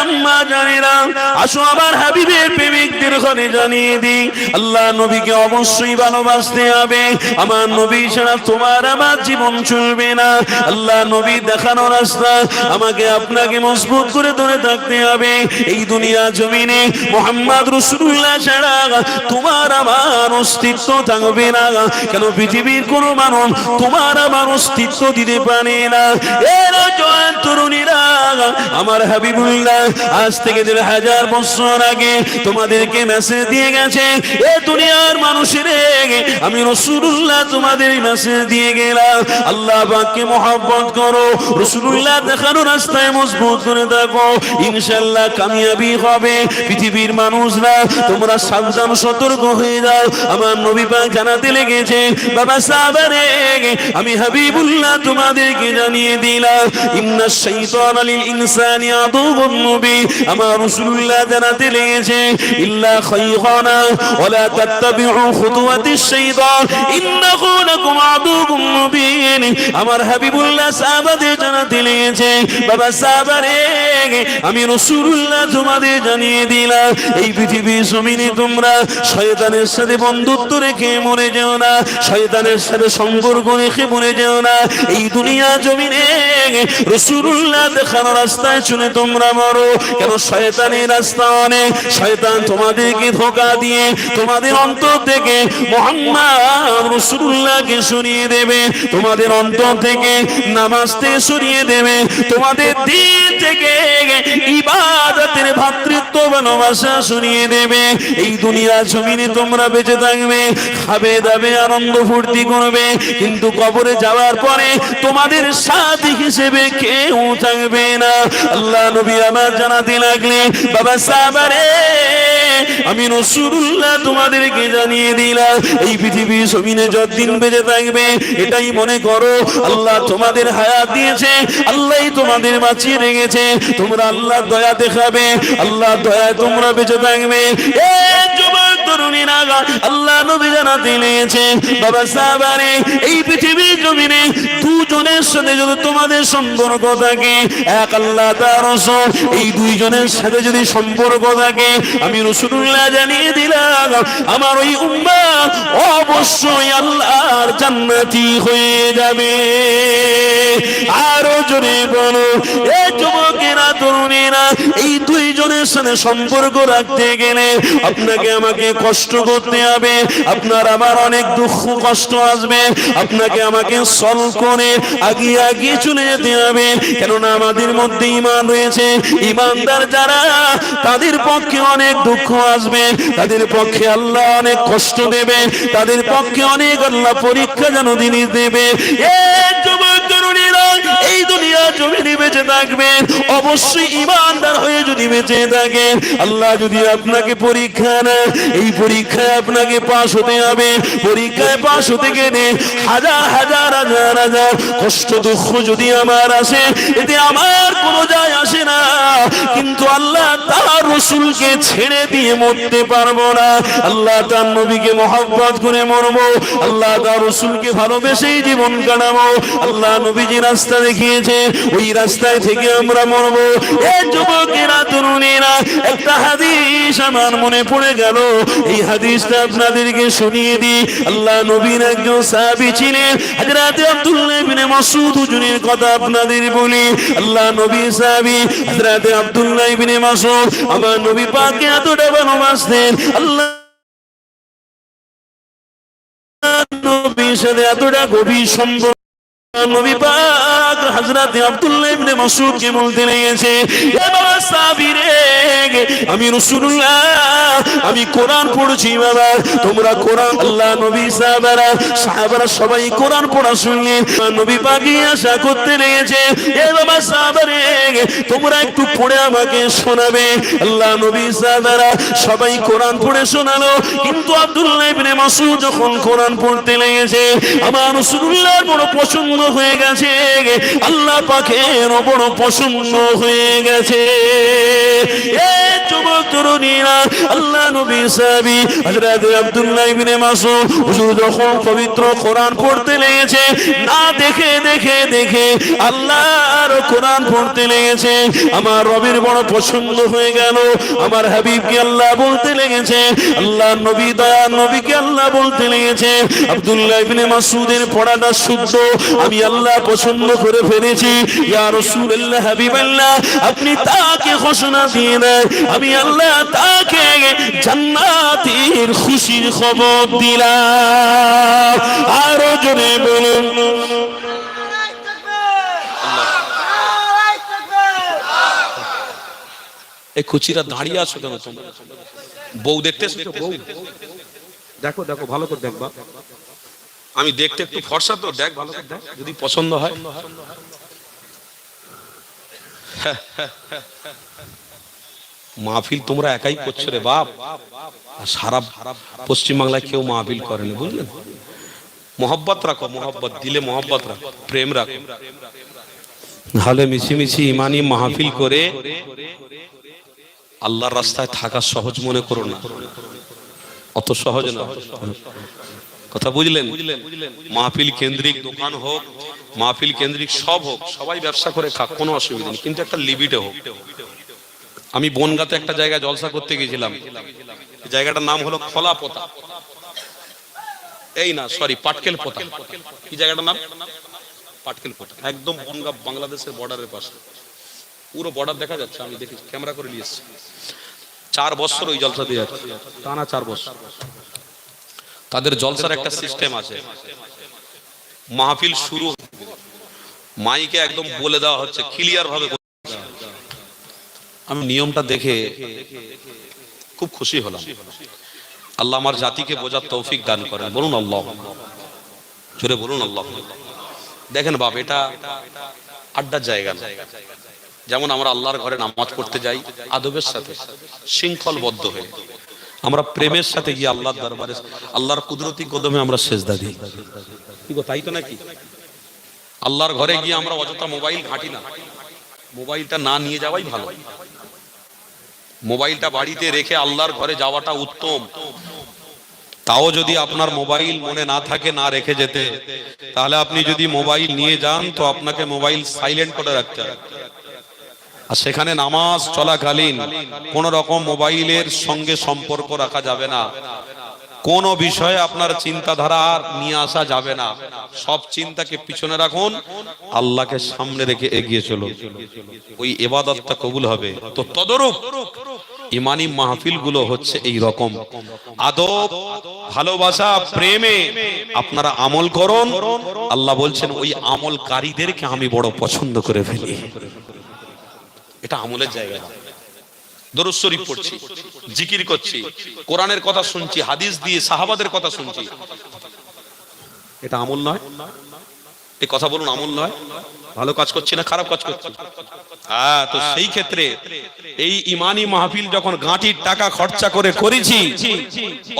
আম্মা জানেরা। আসো হাবিবের প্রেমিকদের ঘরে জানিয়ে দিই। আল্লাহ নবীকে অবশ্যই ভালোবাসতে হবে। আমার নবী ছাড়া তোমার আমার জীবন চলবে না। আল্লাহ নবী দেখানো রাস্তা। আমাকে আপনাকে মজবুত করে ধরে থাকতে হবে। এই দুনিয়া জমিনে মোহাম্মদ রসুল্লাহ ছাড়া তোমার আমার অস্তিত্ব থাকবে না। কেন পৃথিবীর কোন মানুষ তোমার আমার অস্তিত্ব দিতে পারে না? এরা তরুণীরা, আমার হাবিবুল্লাহ আজ থেকে দেড় হাজার বছর আগে তোমাদেরকে মেসেজ দিয়ে গেছে, এ দুনিয়ার মানুষের আমি রসুল্লাহ তোমাদের মেসেজ দিয়ে গেলাম। আল্লাহ বাক্যে মহাব্বত করো রসুল্লাহ দেখানো রাস্তায় মজবুত করে থাকো ইনশাল্লাহ কামিয়াবি হবে। পৃথিবীর মানুষরা, তোমরা সাবধান, সতর্ক হয়ে যাও। আমার নবী পাক জানাতে লেগেছে, বাবা সাবারে আমি হাবিবুল্লাহ তোমাদেরকে জানিয়ে দিলাম, ইন্না শাইতান লিল ইনসানি আদুবুন মুবিন আমার রাসূলুল্লাহ জানাতে লেগেছে ইল্লা ওয়ালা খুতুওয়াতিশ শাইতান, ইন্নাহু লাকুম মুবিন। আমার হাবিবুল্লাহ সাহাবাদের জানাতে বাবা সাহাবারে আমি রাসূলুল্লাহ তোমাদের জানিয়ে দিলাম, এই পৃথিবীর জমিনে তোমরা শয়তানের সাথে বন্ধুত্ব রেখে মরে যেও না, শয়তানের সাথে সম্পর্ক রেখে মরে যেও না, এই দুনিয়া জমিনে রসুল্লাহ দেখানো রাস্তায় চলে তোমরা মরো। কেন শয়তানের রাস্তা অনেক শয়তান তোমাদেরকে ধোকা দিয়ে তোমাদের অন্তর থেকে মোহাম্মদ রসুল্লাহকে সরিয়ে দেবে। তোমাদের অন্তর থেকে নামাজতে সরিয়ে দেবে। তোমাদের দিন থেকে ইবাদতের ভাতৃত্ব ভালোবাসা সরিয়ে দেবে। এই দুনিয়া জমিনে তোমরা বেঁচে থাকবে, খাবে, দাবে, আনন্দ, ফুর্তি করবে। কিন্তু কবরে যাওয়ার পরে তোমাদের সাথী হিসেবে কেউ থাকবে না। আল্লাহ নবী আমার জানাতে লাগলে, বাবা সাবারে আমি রসুল্লাহ তোমাদেরকে জানিয়ে দিলাম, এই পৃথিবী সমিনে যতদিন বেঁচে থাকবে, এটাই মনে করো, আল্লাহ তোমাদের হায়াত দিয়েছে, আল্লাহ তোমাদের বাঁচিয়ে রেখেছে, তোমরা আল্লাহ দয়া দেখাবে আল্লাহ দয়া তোমরা বেঁচে থাকবে। এ যুবক তরুণীরা আল্লাহ নবী বাবা এই পৃথিবীর জমিনে দুজনের সাথে যদি তোমাদের সম্পর্ক থাকে, এক আল্লাহ, তার এই দুইজনের সাথে যদি সম্পর্ক থাকে, আমি রসুল্লাহ জানিয়ে দিলাম, আমার ওই উম্মা অবশ্যই আল্লাহর জান্নাতি হয়ে যাবে। আরও জোরে বলো, এ তরুণীরা, এই দুইজনের সাথে সম্পর্ক রাখতে গেলে আপনাকে আমাকে কষ্ট করতে হবে, আপনার আমার অনেক দুঃখ কষ্ট আসবে, আপনাকে আমাকে সল করে আগিয়ে আগিয়ে চলে যেতে হবে। কেননা আমাদের মধ্যে ইমান রয়েছে ইমানদার যারা, তাদের পক্ষে অনেক দুঃখ আসবে, তাদের পক্ষে আল্লাহ অনেক কষ্ট দেবে, তাদের পক্ষে অনেক আল্লাহ পরীক্ষা যেন জিনিস দেবে। এই দুনিয়া জমিনে বেঁচে থাকবেন, অবশ্যই ইমানদার হয়ে যদি বেঁচে থাকেন, আল্লাহ যদি আপনাকে পরীক্ষা নেয়, এই পরীক্ষায় আপনাকে পাশ হতে হবে। পরীক্ষায় পাশ হতে গেলে হাজার হাজার হাজার হাজার কষ্ট, দুঃখ যদি আমার আসে, এতে আমার কোনো যায় আসে না। কিন্তু আল্লাহ তার রসুলকে ছেড়ে দিয়ে মরতে পারব না। আল্লাহ তার নবীকে মহব্বত করে মরবো। আল্লাহ তার রসুলকে ভালোবেসেই জীবন কাটাবো। আল্লাহ নবী যে রাস্তা দেখিয়েছে, ওই রাস্তায় থেকে আমরা মরবো। এ যুবকেরা, তরুণীরা, একটা হাদিস আমার মনে পড়ে গেল। এই হাদিসটা আপনাদেরকে শুনিয়ে দিই। আল্লাহ নবীর একজন সাহাবী ছিলেন। হযরত আব্দুল্লাহ ইবনে মাসউদ হুজুরের কথা আপনাদের বলি। আল্লাহ নবী সাহাবী হযরত আব্দুল্লাহ ইবনে মাসউদ আমার নবী পাককে এতটা ভালোবাসতেন। আল্লাহ নবীর সাথে এতটা গভীর সম্পর্ক সবাই কোরআন পড়া শুনলেন। নবী আশা করতে লেগেছে, এ বাবা তোমরা একটু পড়ে আমাকে শোনাবে। আল্লাহ, নবী সবাই কোরআন পড়ে শোনালো, কিন্তু আব্দুল্লাহ ইবনে যখন কোরআন পড়তে লেগেছে, আমার বড় পছন্দ হয়ে গেছে। আল্লাহ পাকের বড় পছন্দ হয়ে গেছে। আমার রবির বড় হয়ে গেল। আমার আল্লাহ বলতে লেগেছে। আল্লাহ নবী দয়া নবীকে আল্লাহ বলতে লেগেছে। আব্দুল্লাহ ইবনে মাসউদের পড়াটা শুদ্ধ। আমি আল্লাহ পছন্দ করে ফেলেছি। ইয়া রাসূলুল্লাহ হাবিবাল্লাহ আপনি তাকে ঘোষণা দিয়ে দেন। আমি আল্লাহ তাকে জান্নাতের খুশির খবর দিলাম। আরও জোরে বলুন। এই কুচিরা দাঁড়িয়ে আছো কেন তোমরা? বউ দেখতে বউ দেখো দেখো ভালো করে দেখবা। আমি দেখতে একটু ফর্সা তো, দেখ ভালো দেখ, যদি পছন্দ হয়। মাহফিল তোমরা একাই করছ রে বাপ। সারা পশ্চিমবাংলায় কেউ মাহফিল করেনি বুঝলেন মোহব্বত রাখো, মোহব্বত, দিলে মোহব্বত রাখো, প্রেম রাখো। নাহলে মিছিমিছি ইমানি মাহফিল করে আল্লাহর রাস্তায় থাকা সহজ মনে করো না। অত সহজ না। কথা বুঝলেন? মাহফিল কেন্দ্রিক দোকান হোক, মাহফিল কেন্দ্রিক সব হোক, সবাই ব্যবসা করে খাক, কোনো অসুবিধা নেই, কিন্তু একটা লিমিটে হোক। আমি বনগাতে একটা জায়গায় জলসা করতে গেছিলাম জায়গাটার নাম হলো খোলা পোতা। এই না সরি পাটকেল পোতা। কি জায়গাটার নাম? পাটকেল পোতা। একদম বনগা বাংলাদেশের বর্ডারের পাশে। পুরো বর্ডার দেখা যাচ্ছে, আমি দেখি, ক্যামেরা করে নিয়ে এসেছি। চার বছর ওই জলসা দিয়ে যাচ্ছে। টানা চার বছর। তাদের জলসার একটা সিস্টেম আছে। মাহফিল শুরু মাইকে একদম বলে দেওয়া হচ্ছে ক্লিয়ার ভাবে। আমি নিয়মটা দেখে খুব খুশি হলাম। আল্লাহ আমার জাতিকে বোঝার তৌফিক দান করেন। বলুন আল্লাহ। জোরে বলুন আল্লাহ। দেখেন বাপ এটা আড্ডার জায়গা না। যেমন আমরা আল্লাহর ঘরে নামাজ পড়তে যাই আদবের সাথে শৃঙ্খলবদ্ধ হয়ে। আমরা প্রেমের সাথে গিয়ে আল্লাহর দরবারে আল্লাহর কুদরতি কদমে আমরা সেজদা দিই। কি তাই তো নাকি? আল্লাহর ঘরে গিয়ে আমরা অযথা মোবাইল ঘাঁটি না। মোবাইলটা না নিয়ে যাওয়াই ভালো। মোবাইলটা বাড়িতে রেখে আল্লাহর ঘরে যাওয়াটা উত্তম। তাও যদি আপনার মোবাইল মনে না থাকে, না রেখে যেতে, তাহলে আপনি যদি মোবাইল নিয়ে যান, তো আপনাকে মোবাইল সাইলেন্ট করে রাখতে হবে। আর সেখানে নামাজ চলাকালীন কোন রকম মোবাইলের সঙ্গে সম্পর্ক রাখা যাবে না। কোন বিষয়ে আপনার চিন্তাধারা আর নিয়ে আসা যাবে না। সব চিন্তাকে পিছনে রাখুন, আল্লাহকে সামনে রেখে এগিয়ে চলুন। ওই এবাদতটা কবুল হবে। তো তদরূপ ইমানি মাহফিলগুলো হচ্ছে এই রকম। আদব, ভালোবাসা, প্রেমে আপনারা আমল করুন। আল্লাহ বলছেন, ওই আমলকারীদেরকে আমি বড় পছন্দ করে ফেলি। এটা আমলের জায়গা না। দরুদ পড়ছি, জিকির করছি, কোরআনের কথা শুনছি, হাদিস দিয়ে সাহাবাদের কথা শুনছি। এটা আমল নয়। কথা বলুন, আমল নয়। ভালো কাজ করছি না খারাপ কাজ করছি? হ্যাঁ তো সেই ক্ষেত্রে এই ইমানি মাহফিল যখন গাঁটির টাকা খরচা করে করেছি,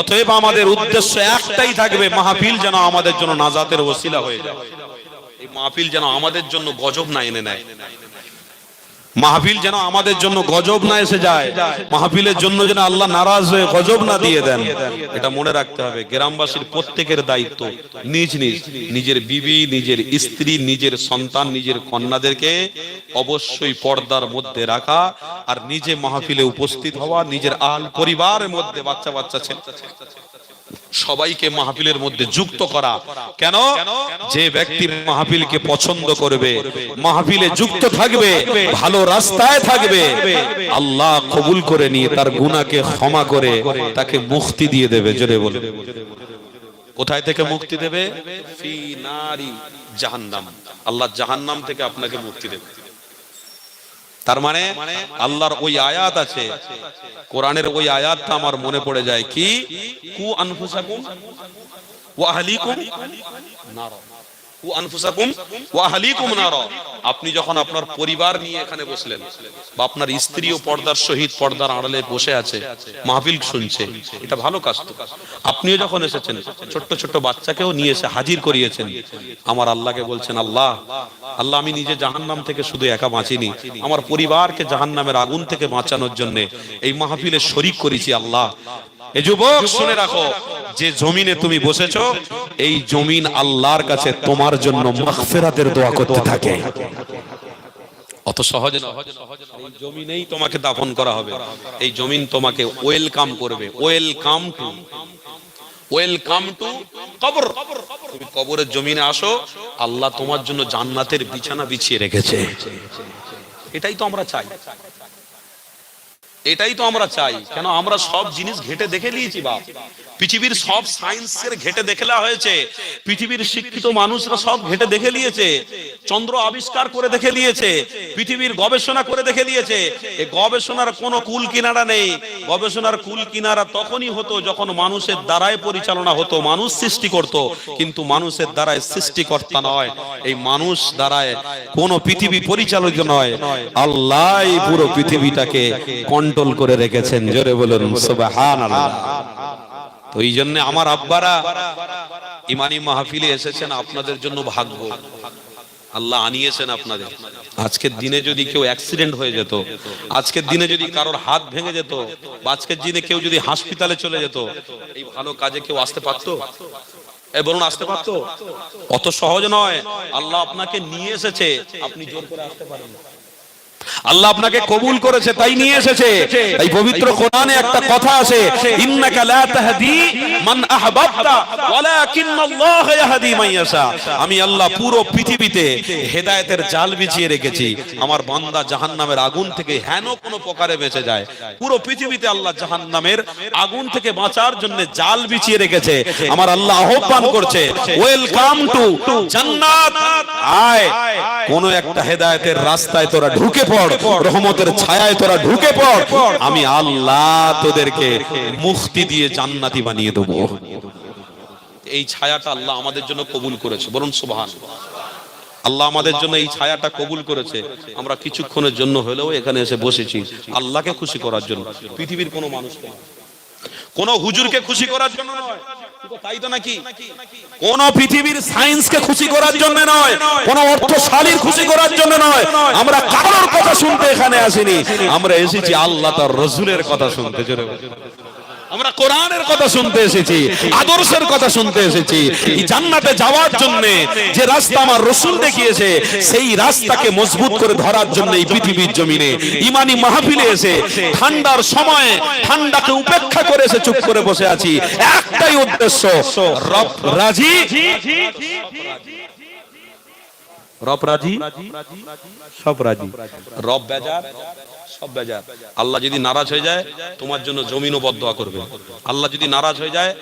অতএব আমাদের উদ্দেশ্য একটাই থাকবে, মাহফিল যেন আমাদের জন্য নাজাতের ওসিলা হয়ে যায়। এই মাহফিল যেন আমাদের জন্য গজব না এনে নেয়। মাহফিল যেন আমাদের জন্য গজব না এসে যায়, মাহফিলের জন্য যেন আল্লাহ নারাজ হয়ে গজব না দিয়ে দেন। এটা মনে রাখতে হবে, গ্রামবাসীর প্রত্যেকের দায়িত্ব নিজ নিজ, নিজের বিবি, নিজের স্ত্রী, নিজের সন্তান, নিজের কন্যাদেরকে অবশ্যই পর্দার মধ্যে রাখা আর নিজে মাহফিলে উপস্থিত হওয়া, নিজের আল পরিবারের মধ্যে বাচ্চা বাচ্চা ছেলে সবাইকে মাহফিলের মধ্যে যুক্ত করা। কেন? যে ব্যক্তি মাহফিলকে পছন্দ করবে, মাহফিলে যুক্ত থাকবে, ভালো রাস্তায় থাকবে, আল্লাহ কবুল করে নিয়ে তার গুনাহকে ক্ষমা করে তাকে মুক্তি দিয়ে দেবে, জোরে বলে কোথায় থেকে মুক্তি দেবে? ফি নারি জাহান্নাম। আল্লাহ জাহান্নাম থেকে আপনাকে মুক্তি দেবে। তার মানে আল্লাহর ওই আয়াত আছে। কোরআনের ওই আয়াতটা আমার মনে পড়ে যায় কি? কু আনফুসাকুম ওয়া আহলিকুম নার। আপনি যখন আপনার পরিবার নিয়ে এখানে বসলেন বা আপনার স্ত্রী ও পর্দার সহিত পর্দার আড়ালে বসে আছে, মাহফিল শুনছে, এটা ভালো কাজ তো। আপনিও যখন এসেছেন, ছোট্ট ছোট্ট বাচ্চাকেও নিয়ে এসে হাজির করিয়েছেন, আমার আল্লাহকে বলছেন, আল্লাহ আল্লাহ আমি নিজে জাহান্নাম থেকে শুধু একা বাঁচিনি, আমার পরিবারকে জাহান্নামের আগুন থেকে বাঁচানোর জন্য এই মাহফিলে শরিক করেছি, আল্লাহ। যুবক, শুনে রাখো, যে জমিনে তুমি বসেছো, এই জমিন আল্লাহর কাছে তোমার জন্য মাগফিরাতের দোয়া করতে থাকে। অত সহজে এই জমিনেই তোমাকে দাফন করা হবে। এই জমিন তোমাকে ওয়েলকাম করবে। Welcome to. ওয়েলকাম টু কবর। তুমি কবরের জমিনে আসো, আল্লাহ তোমার জন্য জান্নাতের বিছানা বিছিয়ে রেখেছে। এটাই তো আমরা চাই। এটাই তো আমরা চাই। কেন? আমরা সব জিনিস ঘেটে দেখে নিয়েছি, বাপ। পৃথিবীর সব সায়েন্সের ঘেটে দেখলা হয়েছে। পৃথিবীর শিক্ষিত মানুষরা সব ঘেটে দেখে নিয়েছে। চন্দ্র আবিষ্কার করে দেখে নিয়েছে। পৃথিবীর গবেষণা করে দেখে নিয়েছে। গবেষণার কোনো কুল কিনারা নেই। গবেষণার কুল কিনারা তখনই হতো যখন মানুষের দ্বারাই পরিচালনা হতো, মানুষ সৃষ্টি করত। কিন্তু মানুষের দ্বারাই সৃষ্টিকর্তা নয়। এই মানুষ দ্বারায় কোন পৃথিবী পরিচালিত নয়। আল্লাহ পুরো পৃথিবীটাকে কন্ট্রোল করে রেখেছেন, জোরে বলুন, সুবহানাল্লাহ। তো এই জন্য আমার আব্বারা ইমানি মাহফিলে এসেছেন, আপনাদের জন্য ভাগ্য। আল্লাহ আনিয়েছেন আপনাদের। আজকের দিনে যদি কেউ অ্যাক্সিডেন্ট হয়ে যেত, আজকের দিনে যদি কারোর হাত ভেঙে যেত, বা আজকের দিনে কেউ যদি হাসপাতালে চলে যেত, এই ভালো কাজে কেউ আসতে পারতো? বলুন, আসতে পারতো? অত সহজ নয়। আল্লাহ আপনাকে নিয়ে এসেছে, আপনি জোর করে আসতে পারেন। আল্লাহ আপনাকে কবুল করেছে, তাই নিয়ে এসেছে। এই পবিত্র কোরআনে একটা কথা আছে, ইন্নাকা লা তাহদি মান আহবাবতা, ওয়ালাকিন্নাল্লাহ ইয়াহদি মান ইয়াশা। আমি আল্লাহ পুরো পৃথিবীতে হেদায়েতের জাল বিছিয়ে রেখেছি। আমার বান্দা জাহান্নামের আগুন থেকে হেন কোনো প্রকারে বেঁচে যায়। পুরো পৃথিবীতে আল্লাহ জাহান্নামের আগুন থেকে বাঁচার জন্য জাল বিছিয়ে রেখেছে। আমার আল্লাহ আহ্বান করছে, ওয়েলকাম টু জান্নাত। আয়, কোন একটা হেদায়েতের রাস্তায় তোরা ঢুকে পড়। রহমতের ছায়ায় তোরা ঢুকে পড়। আমি আল্লাহ তোদেরকে মুক্তি দিয়ে জান্নাতি বানিয়ে দেবো। এই ছায়াটা আল্লাহ আমাদের জন্য কবুল করেছে। সুবহান। আল্লাহ আমাদের জন্য এই ছায়াটা কবুল করেছে। আমরা কিছুক্ষণের জন্য হলেও এখানে এসে বসেছি। আল্লাহকে খুশি করার জন্য। পৃথিবীর কোনো মানুষকে। কোনো হুজুরকে খুশি করার জন্য নয়। কোন পৃথিবীর সায়েন্সকে খুশি করার জন্য নয়, কোন অর্থশালীর খুশি করার জন্য নয়। আমরা কারোর কথা শুনতে এখানে আসিনি। আমরা এসেছি আল্লাহ তার রসুলের কথা শুনতে, জোরে। আমরা কোরআনের কথা শুনতে এসেছি, আদর্শের কথা শুনতে এসেছি। জান্নাতে যাওয়ার জন্য যে রাস্তা আমার রসুল দেখিয়েছে, সেই রাস্তাকে মজবুত করে ধরার জন্য এই পৃথিবীর জমিনে ইমানি মাহফিলে এসে ঠান্ডার সময়ে ঠান্ডাকে উপেক্ষা করে এসে চুপ করে বসে আছি। একটাই উদ্দেশ্য, রব রাজি। রব রাজি? সব আল্লাহ যদি নারাজ হয়ে যায়, তোমার জন্য জমিনও করবে। আল্লাহ যদি নারাজ হয়ে যায়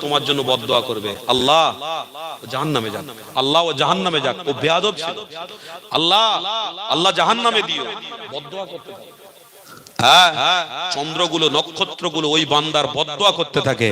তোমার জন্য করবে। আল্লাহ আল্লাহ ও যাক। ও বেয়াদব ছিল। আল্লাহ আল্লাহ দিও। করতে। হ্যাঁ চন্দ্রগুলো, নক্ষত্রগুলো ওই বান্দার বদদোয়া করতে থাকে।